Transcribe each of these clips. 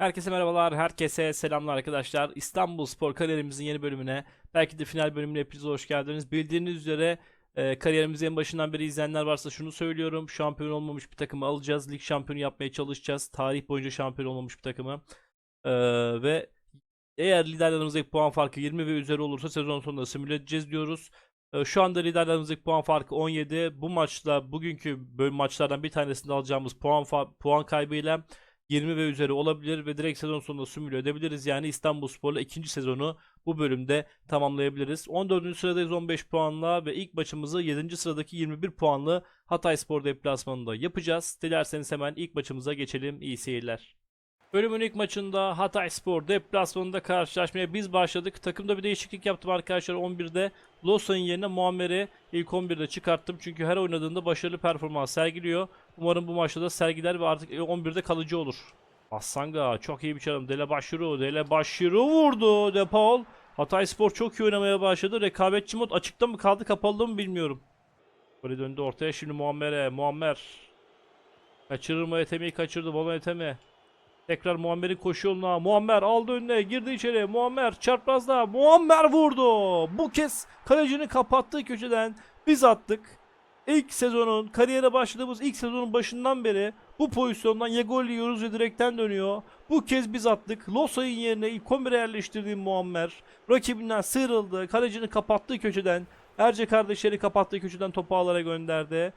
Herkese merhabalar, herkese selamlar arkadaşlar. İstanbul Spor kariyerimizin yeni bölümüne, belki de final bölümüne hepiniz hoş geldiniz. Bildiğiniz üzere e, kariyerimizin en başından beri izleyenler varsa şunu söylüyorum. Şampiyon olmamış bir takımı alacağız. Lig şampiyonu yapmaya çalışacağız. Tarih boyunca şampiyon olmamış bir takımı. E, ve eğer liderlerimizdeki puan farkı 20 ve üzeri olursa sezon sonunda simüle edeceğiz diyoruz. E, Şu anda liderlerimizdeki puan farkı 17. Bu maçla bugünkü bölüm maçlardan bir tanesinde alacağımız puan puan kaybıyla 20 ve üzeri olabilir ve direkt sezon sonunda simüle edebiliriz. Yani İstanbulspor'la ikinci sezonu bu bölümde tamamlayabiliriz. 14. sıradayız 15 puanla ve ilk maçımızı 7. sıradaki 21 puanlı Hatayspor deplasmanında yapacağız. Dilerseniz hemen ilk maçımıza geçelim. İyi seyirler. Bölümün ilk maçında Hatayspor deplasmanında karşılaşmaya biz başladık. Takımda bir değişiklik yaptım arkadaşlar 11'de. Losa'nın yerine Muammer'i ilk 11'de çıkarttım. Çünkü her oynadığında başarılı performans sergiliyor. Umarım bu maçta da sergiler ve artık 11'de kalıcı olur. Assanga çok iyi bir çalım. Dele Başşuru. Dele Başşuru vurdu. De Paul. Hatayspor çok iyi oynamaya başladı. Rekabetçi mod açıkta mı kaldı kapalı mı bilmiyorum. Böyle döndü ortaya şimdi Muammer'e. Muammer. Kaçırır mı Etemi'yi kaçırdı. Balon Etemi. Tekrar Muammer'in koşu yoluna. Muammer aldı önüne. Girdi içeri. Muammer çarprazda. Muammer vurdu. Bu kez kalecinin kapattığı köşeden biz attık. İlk sezonun, kariyere başladığımız ilk sezonun başından beri bu pozisyondan ya gol yiyoruz ya direkten dönüyor. Bu kez biz attık. Losa'nın yerine ilk 11'e yerleştirdiğim Muammer rakibinden sıyrıldı. Kalecinin kapattığı köşeden Erce kardeşleri kapattığı köşeden topu ağlara gönderdi.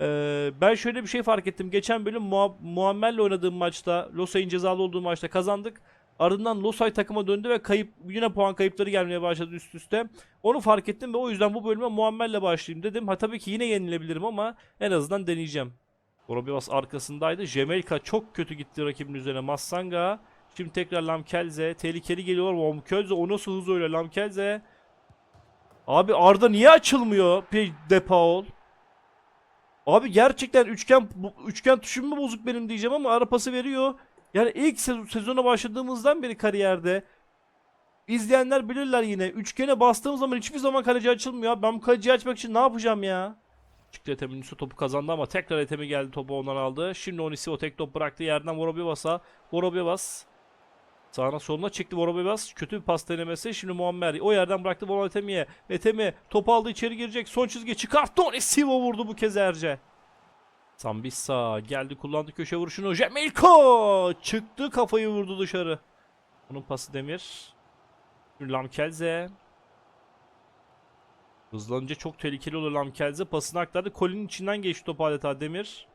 Ee, ben şöyle bir şey fark ettim. Geçen bölüm Mua- Muammer'le oynadığım maçta, Losay'ın cezalı olduğu maçta kazandık. Ardından Losay takıma döndü ve kayıp yine puan kayıpları gelmeye başladı üst üste. Onu fark ettim ve o yüzden bu bölüme Muammer'le başlayayım dedim. Ha tabii ki yine yenilebilirim ama en azından deneyeceğim. Gorobivas arkasındaydı. Jemelka çok kötü gitti rakibin üzerine. Massanga. Şimdi tekrar Lamkelze. Tehlikeli geliyor. Lamkelze o nasıl hız öyle Lamkelze. Abi Arda niye açılmıyor? Pe- De Paul. Abi gerçekten üçgen üçgen tuşum mu bozuk benim diyeceğim ama ara pası veriyor. Yani ilk sez- sezona başladığımızdan beri kariyerde izleyenler bilirler yine. Üçgene bastığım zaman hiçbir zaman kaleci açılmıyor. Ben bu kaleciyi açmak için ne yapacağım ya? Çıktı Ethem'in üstü topu kazandı ama tekrar Ethem'i geldi topu ondan aldı. Şimdi Onisi o tek top bıraktı yerden Vorobivas'a. Vorobivas Sağına soluna çekti Vorobivas. Kötü bir pas denemesi. Şimdi Muammer o yerden bıraktı Volkan Etemi'ye. Etemi topu aldı içeri girecek. Son çizgi çıkarttı. Onisivo vurdu bu kez Erce. Sambissa geldi kullandı köşe vuruşunu. Jemelko çıktı kafayı vurdu dışarı. Onun pası Demir. Lamkelze. Hızlanınca çok tehlikeli olur Lamkelze. Pasını aktardı. Kolinin içinden geçti top adeta Demir.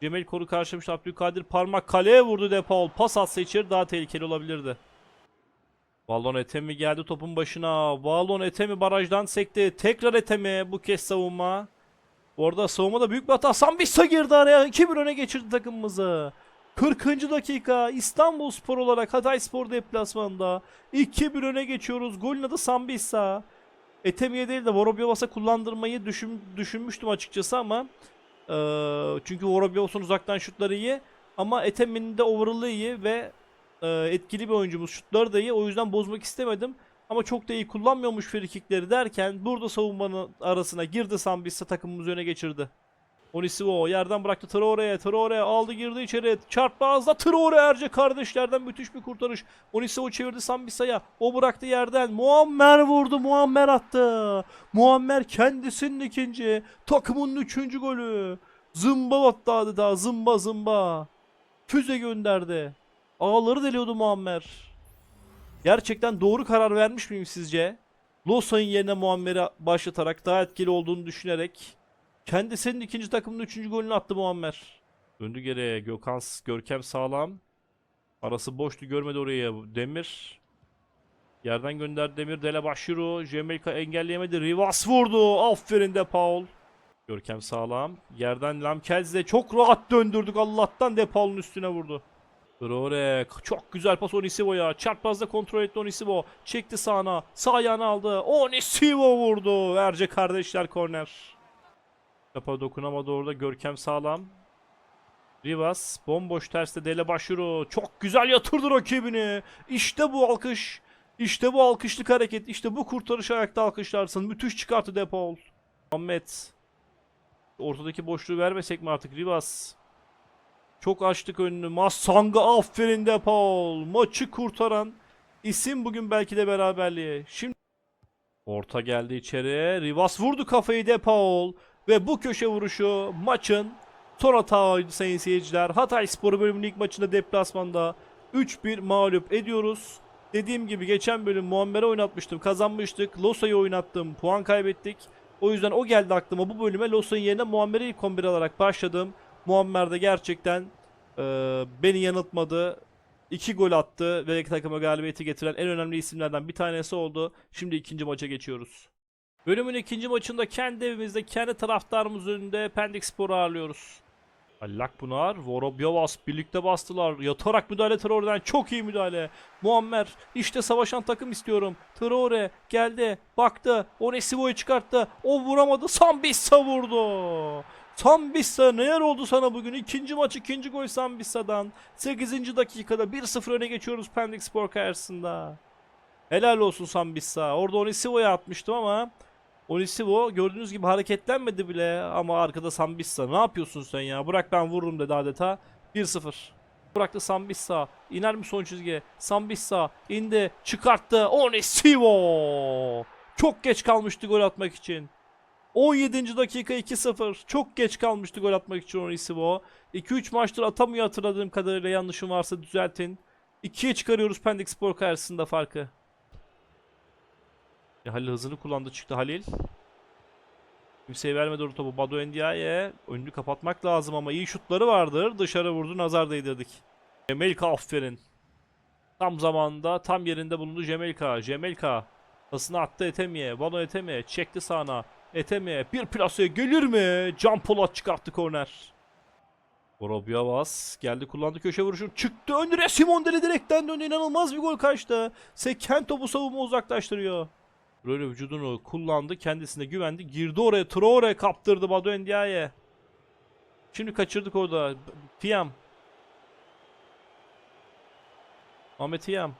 Cemil Koru karşılamış Abdülkadir parmak kaleye vurdu De Paul. Pas atsa içeri daha tehlikeli olabilirdi. Valon Etemi geldi topun başına. Valon Etemi barajdan sekti. Tekrar Etemi bu kez savunma. Orada savunmada büyük bir hata. Sambissa girdi araya. 2-1 öne geçirdi takımımızı. 40. dakika İstanbul Spor olarak Hatay Spor deplasmanında 2-1 öne geçiyoruz. Golün adı Sambissa. Etemi'ye değil de Vorobyovas'a kullandırmayı düşün, düşünmüştüm açıkçası ama ee, çünkü Vorobyovas'ın uzaktan şutları iyi ama Etemi'nin de overall'ı iyi ve e, etkili bir oyuncumuz. Şutları da iyi. O yüzden bozmak istemedim. Ama çok da iyi kullanmıyormuş frikikleri derken burada savunmanın arasına girdi Sambissa takımımızı öne geçirdi. Onisivo yerden bıraktı Traore'ye. Traore aldı girdi içeri. Çarpmazda Traore Erce kardeşlerden müthiş bir kurtarış. Onisivo çevirdi Sambissa'ya. O bıraktı yerden. Muammer vurdu. Muammer attı. Muammer kendisinin ikinci. Takımın üçüncü golü. Zımba attı adeta. Zımba zımba. Füze gönderdi. Ağları deliyordu Muammer. Gerçekten doğru karar vermiş miyim sizce? Losa'nın yerine Muammer'i başlatarak daha etkili olduğunu düşünerek kendisinin ikinci takımın üçüncü golünü attı Muammer. Döndü geriye Gökhan Görkem sağlam. Arası boştu görmedi oraya Demir. Yerden gönderdi Demir Dele Başşuru. Jemelka engelleyemedi. Rivas vurdu. Aferin de Paul. Görkem sağlam. Yerden Lamkelz'de çok rahat döndürdük. Allah'tan de Paul'un üstüne vurdu. Traore çok güzel pas Onisivo'ya. Çarpmazda kontrol etti Onisivo. Çekti sağına. Sağ ayağını aldı. Onisivo vurdu. Erce kardeşler korner. Topa dokunamadı orada. Görkem sağlam. Rivas bomboş terste Dele Başuru çok güzel yatırdı rakibini. İşte bu alkış. İşte bu alkışlık hareket. İşte bu kurtarış ayakta alkışlarsın. Müthiş çıkarttı De Paul. Muhammed. Ortadaki boşluğu vermesek mi artık Rivas? Çok açtık önünü. Masanga aferin de Paul. Maçı kurtaran isim bugün belki de beraberliğe. Şimdi Orta geldi içeri. Rivas vurdu kafayı de Paul. Ve bu köşe vuruşu maçın son hataydı sayın seyirciler. Hatay Sporu bölümünün ilk maçında deplasmanda 3-1 mağlup ediyoruz. Dediğim gibi geçen bölüm Muammer'e oynatmıştım. Kazanmıştık. Losa'yı oynattım. Puan kaybettik. O yüzden o geldi aklıma. Bu bölüme Losa'nın yerine Muammer'i ilk 11 alarak başladım. Muammer de gerçekten e, beni yanıltmadı. 2 gol attı ve takıma galibiyeti getiren en önemli isimlerden bir tanesi oldu. Şimdi ikinci maça geçiyoruz. Bölümün ikinci maçında kendi evimizde, kendi taraftarımız önünde Pendik Spor'u ağırlıyoruz. Allak Pınar, Vorobyovas birlikte bastılar. Yatarak müdahale Traore'den çok iyi müdahale. Muammer işte savaşan takım istiyorum. Traore geldi, baktı, Onesivo'yu çıkarttı. O vuramadı, Sambissa vurdu. Sambissa neler oldu sana bugün? İkinci maç ikinci gol Sambissa'dan. 8. dakikada 1-0 öne geçiyoruz Pendik Spor karşısında. Helal olsun Sambissa. Orada Onisivo'ya atmıştım ama Onisivo gördüğünüz gibi hareketlenmedi bile ama arkada Sambissa. Ne yapıyorsun sen ya? Bırak ben vururum dedi adeta. 1-0. Bıraktı Sambissa. İner mi son çizgiye? Sambissa indi, çıkarttı. Onisivo! Çok geç kalmıştı gol atmak için. 17. dakika 2-0. Çok geç kalmıştı gol atmak için Onisivo. 2-3 maçtır atamıyor hatırladığım kadarıyla yanlışım varsa düzeltin. 2'ye çıkarıyoruz Pendik Spor karşısında farkı. Ya Halil hızını kullandı çıktı Halil. Kimseye vermedi o topu. Badu Endiaye. Önünü kapatmak lazım ama iyi şutları vardır. Dışarı vurdu nazar değdirdik. Cemelka aferin. Tam zamanında tam yerinde bulundu Cemelka. Cemelka. Pasını attı Etemiye. Badu Etemiye. Çekti sağına. Etemiye. Bir plaseye gelir mi? Can Polat çıkarttı korner. Vorobyavas geldi kullandı köşe vuruşunu çıktı önüne Simon Deli direkten döndü inanılmaz bir gol kaçtı. Seken topu savunma uzaklaştırıyor. Böyle vücudunu kullandı kendisine güvendi girdi oraya Traore kaptırdı Badu Endiaye. Şimdi kaçırdık orada Tiam. Ahmet Tiam.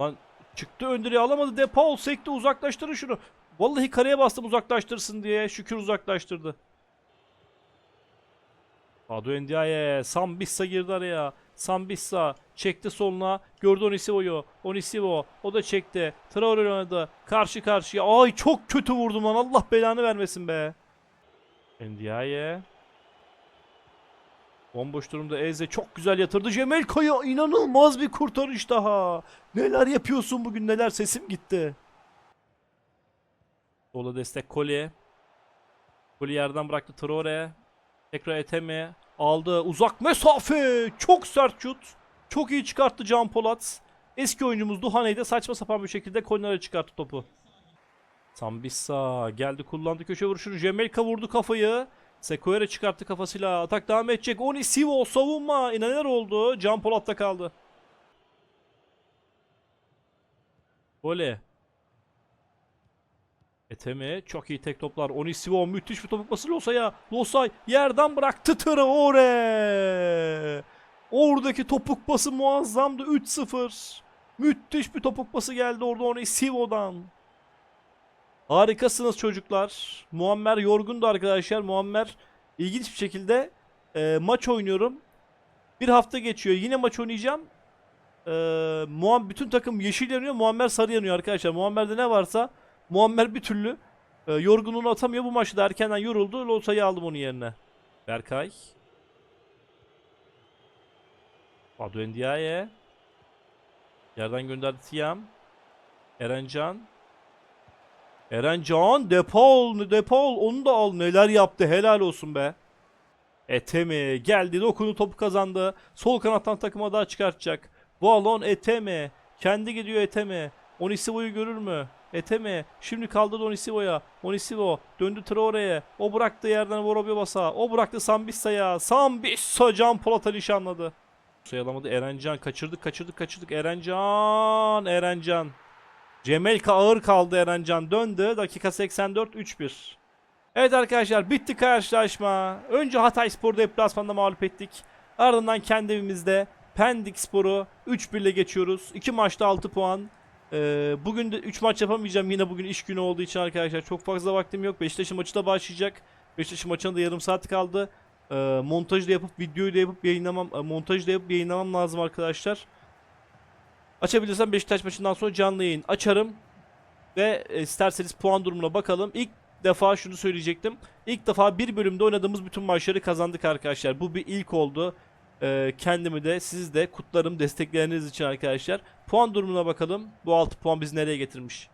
Lan çıktı öndürüğü alamadı De Paul sekti uzaklaştırın şunu. Vallahi kareye bastım uzaklaştırsın diye şükür uzaklaştırdı. Badu Endiaye. Sambissa girdi araya. Sambissa çekti soluna. Gördü Onisivo'yu. Onisivo. O da çekti. Traore oynadı. Karşı karşıya. Ay çok kötü vurdum lan. Allah belanı vermesin be. Endiaye. Bomboş durumda Eze çok güzel yatırdı. Cemelka'ya inanılmaz bir kurtarış daha. Neler yapıyorsun bugün neler sesim gitti. Sola destek Koli. Koli yerden bıraktı Traore. Tekrar Eteme aldı. Uzak mesafe. Çok sert şut. Çok iyi çıkarttı Can Polat. Eski oyuncumuz Duhaney de saçma sapan bir şekilde kornere çıkarttı topu. Sambissa geldi kullandı köşe vuruşunu. Jemelka vurdu kafayı. Sekoyere çıkarttı kafasıyla. Atak devam edecek. Onisivo savunma. İneler oldu. Can Polat'ta kaldı. Gole. Eteme çok iyi tek toplar. Onisivo müthiş bir topukması Losa'ya. Losay yerden bıraktı Traore. Oradaki topuk pası muazzamdı. 3-0. Müthiş bir topuk pası geldi orada Onisivo'dan. Harikasınız çocuklar. Muammer yorgundu arkadaşlar. Muammer ilginç bir şekilde e, maç oynuyorum. Bir hafta geçiyor. Yine maç oynayacağım. E, Muam bütün takım yeşil yanıyor. Muammer sarı yanıyor arkadaşlar. Muammer'de ne varsa Muammer bir türlü e, yorgunluğunu atamıyor. Bu maçta erkenden yoruldu. Losa'yı aldım onun yerine. Berkay. Endiaye. Yerden gönderdi Tiam. Erencan. Erencan. Depol. Depol. Onu da al. Neler yaptı. Helal olsun be. Eteme geldi dokundu topu kazandı. Sol kanattan takıma daha çıkartacak. Balon Eteme. Kendi gidiyor Eteme. Onisivo'yu görür mü? Eteme. Şimdi kaldırdı Onisivo'ya. Onisivo döndü Traore'ye. O bıraktı yerden Vorobyovas'a. O bıraktı Sambissa'ya. Sambissa Can Polat'a nişanladı. Sayalamadı Erencan. Kaçırdık kaçırdık kaçırdık. Erencan. Erencan. Cemelka ağır kaldı Erencan. Döndü. Dakika 84 3-1. Evet arkadaşlar bitti karşılaşma. Önce Hatay Spor'u deplasmanda mağlup ettik. Ardından kendi evimizde Pendik Spor'u 3-1 ile geçiyoruz. 2 maçta 6 puan. Ee, bugün de 3 maç yapamayacağım yine bugün iş günü olduğu için arkadaşlar. Çok fazla vaktim yok. Beşiktaş'ın maçı da başlayacak. Beşiktaş'ın maçına da yarım saat kaldı. e, montajı da yapıp videoyu da yapıp yayınlamam montajı da yapıp yayınlamam lazım arkadaşlar. Açabilirsem Beşiktaş maçından sonra canlı yayın açarım. Ve e, isterseniz puan durumuna bakalım. İlk defa şunu söyleyecektim. İlk defa bir bölümde oynadığımız bütün maçları kazandık arkadaşlar. Bu bir ilk oldu. Ee, kendimi de siz de kutlarım destekleriniz için arkadaşlar. Puan durumuna bakalım. Bu 6 puan bizi nereye getirmiş?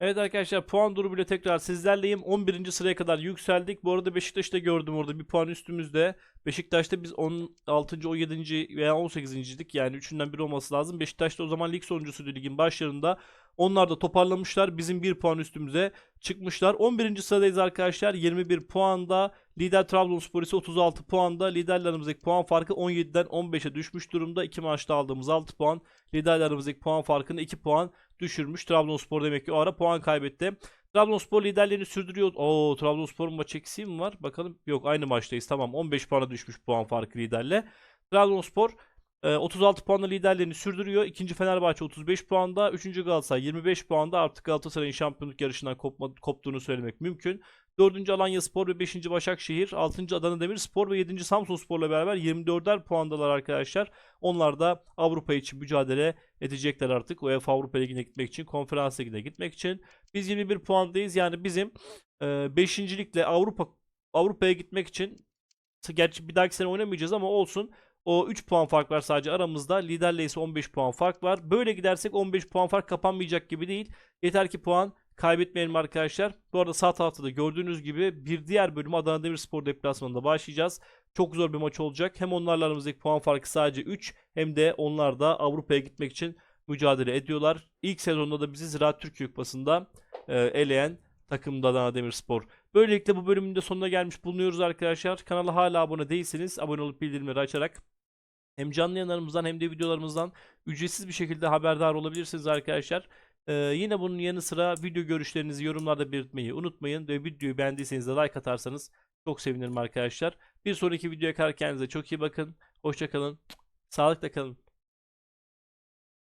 Evet arkadaşlar puan durumuyla tekrar sizlerleyim. 11. sıraya kadar yükseldik. Bu arada Beşiktaş'ta gördüm orada bir puan üstümüzde. Beşiktaş'ta biz 16. 17. veya 18.dik yani üçünden biri olması lazım. Beşiktaş'ta o zaman lig sonuncusuydu ligin başlarında. Onlar da toparlamışlar. Bizim bir puan üstümüze çıkmışlar. 11. sıradayız arkadaşlar. 21 puanda. Lider Trabzonspor ise 36 puanda. Liderlerimizdeki puan farkı 17'den 15'e düşmüş durumda. İki maçta aldığımız 6 puan. Liderlerimizdeki puan farkını 2 puan düşürmüş. Trabzonspor demek ki o ara puan kaybetti. Trabzonspor liderliğini sürdürüyor. Oo Trabzonspor'un maç eksiği mi var? Bakalım. Yok aynı maçtayız. Tamam 15 puana düşmüş puan farkı liderle. Trabzonspor e, 36 puanla liderliğini sürdürüyor. İkinci Fenerbahçe 35 puanda. Üçüncü Galatasaray 25 puanda. Artık Galatasaray'ın şampiyonluk yarışından kopma, koptuğunu söylemek mümkün. Dördüncü Alanya Spor ve 5. Başakşehir, 6. Adana Demirspor ve 7. Samsun Spor'la beraber 24'er puandalar arkadaşlar. Onlar da Avrupa için mücadele edecekler artık. UEFA Avrupa Ligi'ne gitmek için, Konferans Ligi'ne gitmek için. Biz 21 puandayız. Yani bizim 5. ligle Avrupa Avrupa'ya gitmek için gerçi bir dahaki sene oynamayacağız ama olsun. O 3 puan fark var sadece aramızda. Liderle ise 15 puan fark var. Böyle gidersek 15 puan fark kapanmayacak gibi değil. Yeter ki puan kaybetmeyelim arkadaşlar. Bu arada sağ tarafta da gördüğünüz gibi bir diğer bölüm Adana Demirspor deplasmanında başlayacağız. Çok zor bir maç olacak. Hem onlarla aramızdaki puan farkı sadece 3 hem de onlar da Avrupa'ya gitmek için mücadele ediyorlar. İlk sezonda da bizi Ziraat Türkiye Kupası'nda e, eleyen takım da Adana Demirspor. Böylelikle bu bölümün de sonuna gelmiş bulunuyoruz arkadaşlar. Kanala hala abone değilseniz abone olup bildirimleri açarak hem canlı yayınlarımızdan hem de videolarımızdan ücretsiz bir şekilde haberdar olabilirsiniz arkadaşlar. Ee, yine bunun yanı sıra video görüşlerinizi yorumlarda belirtmeyi unutmayın ve videoyu beğendiyseniz de like atarsanız çok sevinirim arkadaşlar. Bir sonraki videoya kadar kendinize çok iyi bakın. Hoşçakalın. Sağlıkla kalın.